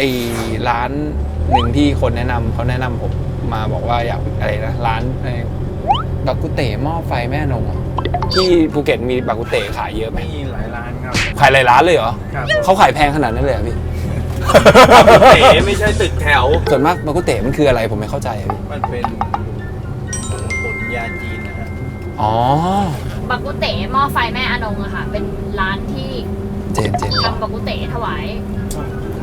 ไอร้านหนึ่งที่คนแนะนำเขาแนะนำผมมาบอกว่าอยากอะไรนะร้านไอ้บักกุเตหม้อไฟแม่นงอะที่ภูเก็ตมีบักกุเตขายเยอะไหมมีหลายร้านครับขายหลายร้านเลยเหรอครับเขาขายแพงขนาดนั้นเลยเหรอพี่ เต๋ไม่ใช่ตึกแถว ส่วนมากบักกุเตมันคืออะไรผมไม่เข้าใจอะพี่มันเป็นผลยาจีนนะฮะอ๋อ บักกุเต๋หม้อไฟแม่อนงอะค่ะ เป็นร้านที่เจนเจนทำบักกุเต๋ถวาย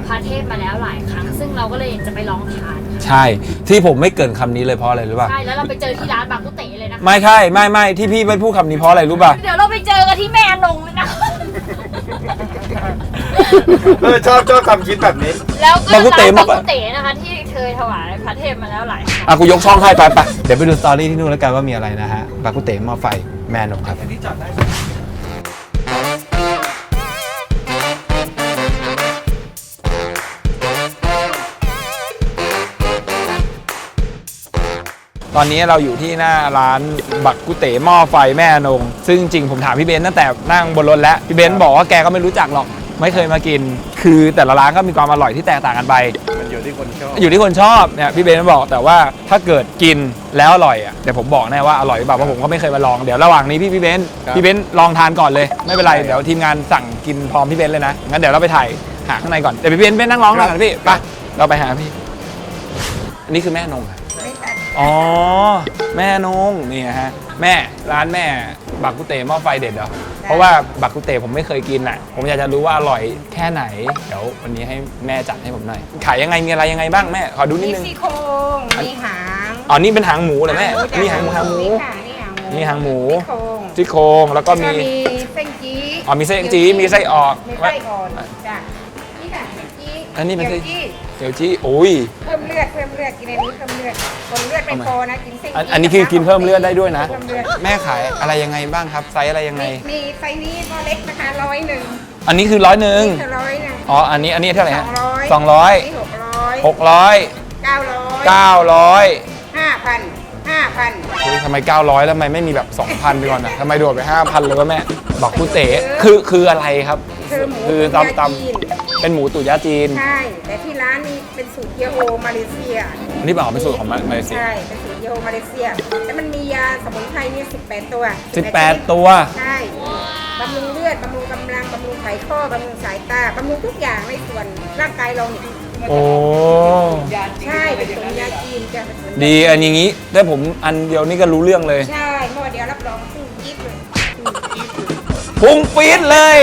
พระเทพมาแล้วหลายครั้ง ซึ่งเราก็เลยจะไปลองทานค่ะใช่ ที่ผมไม่เกรินคำนี้เลยเพราะอะไรรู้ป่ะ ใช่แล้วเราไปเจอที่ร้านบักกุเต๋เลยนะคะไม่ใช่ไม่ไม่ที่พี่ไม่พูดคำนี้เพราะอะไรรู้ป่ะ เดี๋ยวเราไปเจอกันที่แม่อนงเลยนะ เออชอบชอบคำคิดแบบนี้ แล้วก็บักกุเต๋ร้านมาบักกุเต๋นะคะ ที่เคยถวายพระเทพมาแล้วหลายครั้ง อะกูยกช่องให้ไปไป เดี๋ยวไปดูสตอรี่ที่นู่นแล้วกันว่ามีอะไรนะฮะบักกุเตหม้อไฟแม่นงครับ อันนี้จอดได้ ตอนนี้เราอยู่ที่หน้าร้านบักกุเตหม้อไฟแม่นง ซึ่งจริงๆผมถามพี่เบนซ์ตั้งแต่นั่งบนรถแล้ว พี่เบนซ์บอกว่าแกก็ไม่รู้จักหรอก ไม่เคยมากิน คือแต่ละร้านก็มีความอร่อยที่แตกต่างกันไป มันอยู่ที่คนชอบ อยู่ที่คนชอบเนี่ยพี่เบนซ์บอกแต่ว่าถ้าเกิดกินแล้วอร่อยอะเดี๋ยวผมบอกแน่ว่าอร่อยหรือเปล่าเพราะผมก็ไม่เคยมาลองเดี๋ยวระหว่างนี้พี่พี่เบนซ์พี่เบนซ์ลองทานก่อนเลย ไม่เป็นไรเดี๋ยวทีมงานสั่งกินพร้อมพี่เบนซ์เลยนะงั้นเดี๋ยวเราไปถ่ายหาข้างในก่อนเดี๋ยวพี่เบนซ์ไปนั่งร้องหน่อยกันพี่ไปเราไปหาพี่ อันนี้คือแม่นงอะ อ๋อ แม่นงนี่ฮะ แม่ร้านแม่บักกุเตหม้อไฟเด็ดเหรอ เพราะว่าบักกุเตผมไม่เคยกินอะ ผมอยากจะรู้ว่าอร่อยแค่ไหน เดี๋ยววันนี้ให้แม่จัดให้ผมหน่อย ขายยังไงมีอะไรยังไงบ้างแม่ ขอดูนิดมีนึง ซี่โครงมีหางอ๋อ นี่เป็นหางหมูเหรอแม่จ้ะนี่หางหมูหางหมู นี่ค่ะนี่หางหมูนี่หางหมู ซี่โครงซี่โครงแล้วก็แล้วมีก็มีเส้นจี้อ๋อมีไส้จีมีไส้ออกมีไส้อ่อนจ้ะนี่ค่ะเส้นจี้อันนี้เป็นไส้จี้ เดี๋ยวจี้โอ้ย เพิ่มเลือดเพิ่มเลือดกินอันนี้เพิ่มเลือดคนเลือดไม่พอนะกินเส้นอันจี้อันนี้คือกินเพิ่มเลือดได้ด้วยนะ เพิ่มเลือดแม่ขายอะไรยังไงบ้างครับ ไซส์อะไรยังไง มีมีไซส์นี้ก็เล็กนะคะร้อยหนึ่งอันนี้คือร้อยหนึ่งนี่คือร้อยหนึ่งอ๋อ อันนี้อันนี้เท่าไหร่สอฮะงร้อยสองร้อยนี่หกร้อยหกร้อยเก้าร้อยเก้าร้อยห้าพันห้าพันเฮ้ยทำไมเก้าร้อยแล้วทำไมไม่มีแบบสองพันไปก่อนอะทำไมโดดไปห้าพันเลยวะแม่ บอกกูเต๋คือคืออะไรครับ คือหมูคือตุ๋นตำตยาจีนำ เป็นหมูตุ๋นยาจีน ใช่ แต่ที่ร้านนี้เป็นสูตรเยโอมาเลเซีย อันนี้บอกเป็นสูตรของมาเลเซีย ใช่ เป็นสูตรเยโอมาเลเซีย แล้วมันมียาสมุนไพรเนี่ย18 ตัวสิบแปดตัว ใช่บำรุงเลือดบำรุงกำลังบำรุงไขข้อบำรุงสายตาบำรุงทุกอย่างในส่วนร่างกายเราเนี่ยโอ้ใช่เป็นสูตรยาจีนจ้ะเป็นสูตรดีอันอย่างนี้ถ้าผมอันเดียวนี่ก็รู้เรื่องเลย ใช่เมื่อเดียวรับรองสู้ยิบเลยพุ่งปี๊ดเลย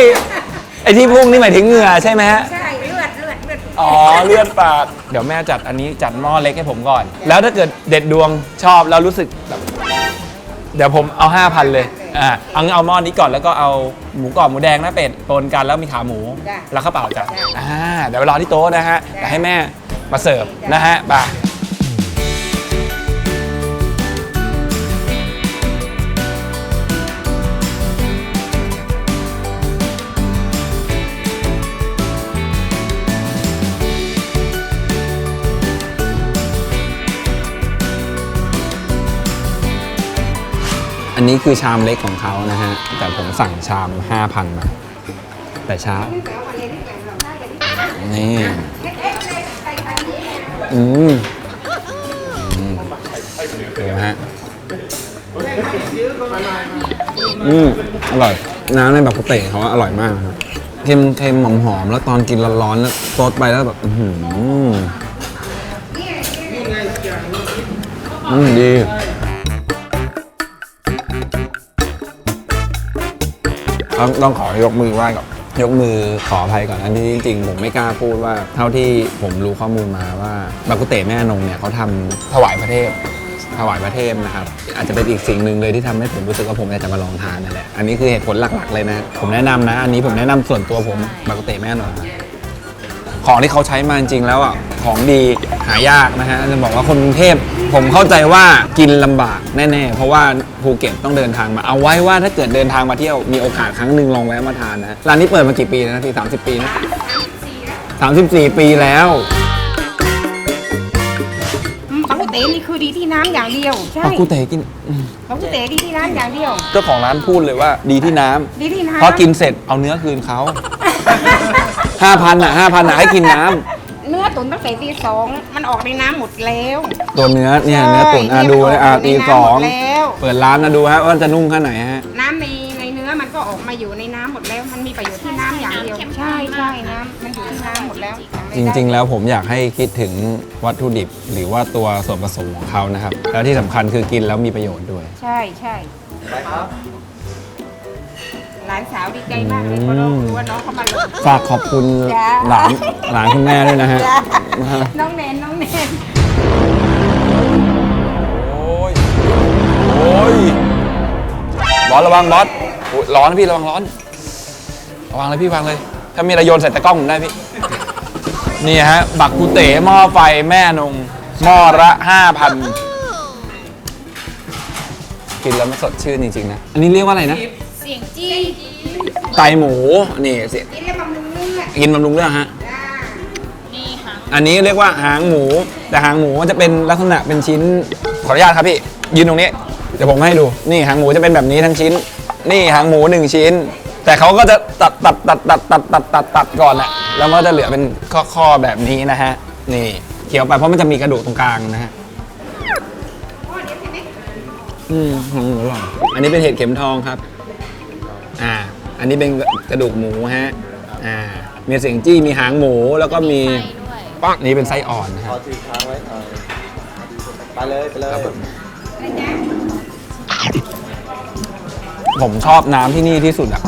ไอ้ที่พุ่งนี่หมายถึงเหงื่อใช่ไหมฮะ ใช่เลือดเลือดเลือดอ๋อเลือดปาดเดี๋ยวแม่จัดอันนี้จัดหม้อเล็กให้ผมก่อน แล้วถ้าเกิดเด็ดดวงชอบแล้วรู้สึกแบบเดี๋ยวผมเอา5,000เลยอ่าเอางั้นเอาหม้อนี้ก่อนแล้วก็เอาหมูกรอบหมูแดงหน้าเป็ดปนกันแล้วมีขาหมูจ้ะแล้วข้าวเปล่าจ้ะจ้ะอ่าเดี๋ยวไปรอที่โต๊ะนะฮะจ้ะเดี๋ยวให้แม่มาเสิร์ฟนะฮะไป นนี้คือชามเล็กของเขานะฮะ แต่ผมสั่งชาม 5,000 มา แต่เช้า นี่อืมอืมเดี๋ยวฮะ อืมอร่อย น้ำในแบบกุเตะเขาอร่อยมากครับเค็มเค็มหอมหอมๆแล้วตอนกินร้อนๆแล้วซดไปแล้วแบบ อือหืออืมดี ต้องต้องขอยกมือไหว้ก่อนยกมือขออภัยก่อนอันนี้จริงๆ ผมไม่กล้าพูดว่า เท่าที่ผมรู้ข้อมูลมาว่าบากุเตแม่นงเนี่ยเขาทำถวายพระเทพถวายพระเทพนะครับอาจจะเป็นอีกสิ่งหนึ่งเลยที่ทำให้ผมรู้สึกว่าผมอยากจะมาลองทานนั่นแหละอันนี้คือเหตุผลหลักๆเลยนะ ผมแนะนำนะ อันนี้ผมแนะนำส่วนตัวผมบากุเตแม่นง ของที่เขาใช้มาจริงๆแล้วอะของดีหายากนะฮะจะบอกว่าคนกรุงเทพผมเข้าใจว่ากินลำบากแน่ๆ เพราะว่าภูเก็ตต้องเดินทางมาเอาไว้ว่าถ้าเกิดเดินทางมาเที่ยวมีโอกาสครั้งหนึ่งลองแวะมาทานนะฮะร้านนี้เปิดมากี่ปีแล้วนะพี่สามสิบปีนะสามสิบสี่ปีแล้วอืมของก๋วยเตี๋ยวนี่คือดีที่น้ำอย่างเดียวใช่ปากูเตกินอืมของก๋วยเตี๋ยวดีที่น้ำอย่างเดียว เจ้าของร้านพูดเลยว่าดีที่น้ำดีที่น้ำพอกินเสร็จเอาเนื้อคืนเขา ห้าพันอะห้าพันอะให้กินน้ำเนื้อตุ๋นตั้งแต่ตีสองมันออกในน้ำหมดแล้วตัวเนื้อเนี่ยใช่เนื้อตุ๋นอะดูเลยอะในตีน้ำสองหมดแล้ว เปิดร้านนะดูฮะว่าจะนุ่มแค่ไหนฮะ น้ำในในเนื้อมันก็ออกมาอยู่ในน้ำหมดแล้ว มันมีประโยชน์ที่น้ำอย่างเดียว ใช่ใช่น้ำมันอยู่ที่น้ำหมดแล้วจริง ๆ แล้วผมอยากให้คิดถึงวัตถุดิบ หรือว่าตัวส่วนผสมของเขานะครับ แล้วที่สำคัญคือกินแล้วมีประโยชน์ด้วยใช่ใช่ ไปครับ หลานสาวดีใจมากเลยเพราะน้องรู้ว่าน้องเขามาลง ฝากขอบคุณจ้าหลานหลานคุณแม่ด้วยนะฮะจ้านะฮะน้องแนนน้องแนนโอ้ย โอ้ย บอสระวังบอสอุ๊ยร้อนนะพี่ระวังร้อน ระวังเลยพี่วางเลย ถ้ามีอะไรโยนใส่ตะกร้องผมได้พี่ นี่ฮะ บักกุเต๋หม้อไฟแม่นงหม้อละห้าพันกินแล้วมันสดชื่นจริงๆนะ อันนี้เรียกว่าอะไรนะ เสียงจี้ไตหมูนี่เสียกินแล้วบำรุงเลือดกินบำรุงเรื่องฮะ จ้านี่ค่ะ อันนี้เรียกว่าหางหมู แต่หางหมูมันจะเป็นลักษณะเป็นชิ้นขออนุญาตครับพี่ ยืนตรงนี้ เดี๋ยวผมให้ดูนี่หางหมูจะเป็นแบบนี้ทั้งชิ้น นี่หางหมูหนึ่งชิ้น แต่เขาก็จะตัดตัดตัดตัดตัดตัดตัดตัดก่อนอะแล้วมันก็จะเหลือเป็นข้อๆแบบนี้นะฮะนี่เคี้ยวไปเพราะมันจะมีกระดูกตรงกลางนะฮะพ่อเดี๋ยวใช่ไหมอืมหอมอร่อยอันนี้เป็นเห็ดเข็มทองครับ อ่า อันนี้เป็นกระดูกหมูฮะ อ่า มีเสียงจี้ มีหางหมู แล้วก็มีไส้ด้วยปักนี่เป็นไส้อ่อนนะขคอรับถือค้างไว้อ่าไปเลยไปเลยครับผมอะไรจ๊ะผมชอบน้ำที่นี่ที่สุดอะ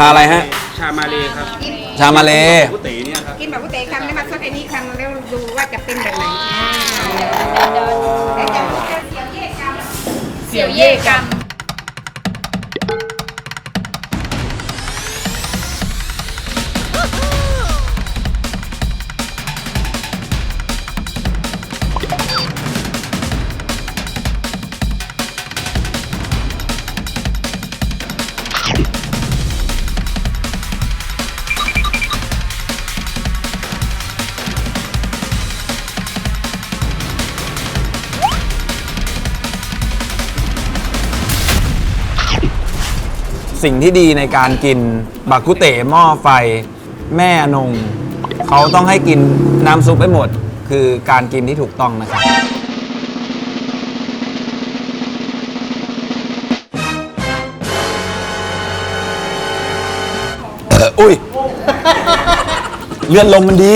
ชาอะไรฮะ ชามาเลครับกินชามาเลกุฏิเนี่ยครับกินแบบก๋วยเตี๋ยวคำแล้วมาซดไอ้นี่คำแล้วดูว่าจะเป็นแบบไหนอ่าเดี๋ยวจะจะเสียวเย่คำเสี่ยวเย่กรรม สิ่งที่ดีในการกินบักกุเต๋หม้อไฟ แม่นงเขาต้องให้กินน้ำซุปไปหมด คือการกินที่ถูกต้องนะครับ อุ้ย เลือดลมมันดี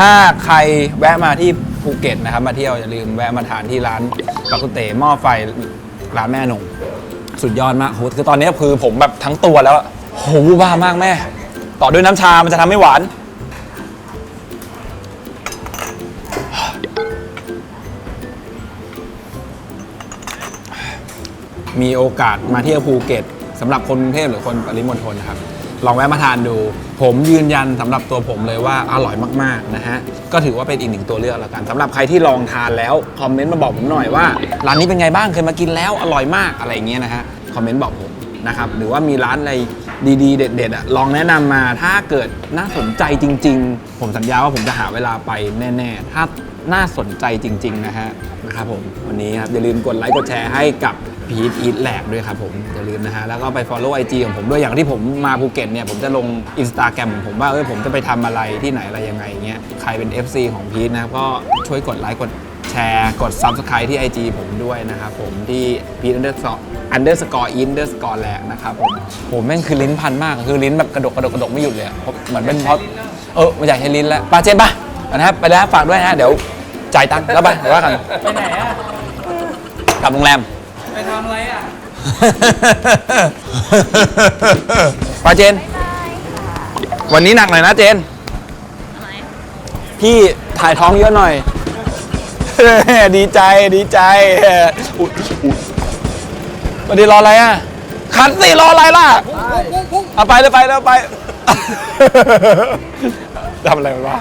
ถ้าใครแวะมาที่ภูเก็ตนะครับ มาเที่ยวอย่าลืมแวะมาทานที่ร้านปากุเตหม้อไฟร้านแม่นงสุดยอดมากโหคือตอนนี้คือผมแบบทั้งตัวแล้วอะโหวูบ้ามากแม่ ต่อด้วยน้ำชา มันจะทำให้หวาน มีโอกาสมาเที่ยวภูเก็ตสำหรับคนกรุงเทพหรือคนปริมณฑลนะครับ ลองแวะมาทานดู ผมยืนยันสำหรับตัวผมเลยว่าอร่อยมากๆนะฮะก็ถือว่าเป็นอีกหนึ่งตัวเลือกแล้วกันสำหรับใครที่ลองทานแล้วคอมเมนต์มาบอกผมหน่อยว่าร้านนี้เป็นไงบ้างเคยมากินแล้วอร่อยมากอะไรอย่างเงี้ยนะฮะคอมเมนต์บอกผมนะครับหรือว่ามีร้านอะไรดีๆ เด็ดๆอะลองแนะนำมาถ้าเกิดน่าสนใจจริง ๆ ผมสัญญาว่าผมจะหาเวลาไปแน่ๆ ถ้าน่าสนใจจริง ๆ นะฮะนะครับผมวันนี้ครับอย่าลืมกดไลค์กดแชร์ให้กับ พีทอีทแหลกด้วยครับผมอย่าลืมนะฮะแล้วก็ไป Follow IG ของผมด้วยอย่างที่ผมมาภูเก็ตเนี่ยผมจะลง Instagram ของผมว่าเออผมจะไปทำอะไรที่ไหนอะไรยังไงเงี้ยใครเป็น FC ของพีทนะครับก็ช่วยกดไลค์กดแชร์กด Subscribe ที่ IG ผมด้วยนะครับผมที่พีท underscore underscore underscore แหลกนะครับผมผมแม่งคือลิ้นพันมากคือลิ้นแบบกระดกกระดกกระดกไม่หยุดเลยอะผมเหมือนเป็นเพราะเออไม่อยากใช้ลิ้นแล้วปาเจนปะนะครับไปแล้วฝากด้วยนะฮะเดี๋ยวจ่ายตังค์แล้วไปเดี๋ยวว่ากัน ไปไหนอะกลับโรงแรม ไปทำอะไรอะ ปาเจน วันนี้หนักหน่อยนะเจนอะไรพี่ถ่ายท้องเยอะหน่อย ดีใจดีใจอุ๊ยอุ๊ยวันนี้รออะไรอะคันสิรออะไรล่ะ เอาไปเลยไปเลยไป ทำอะไรมันวะ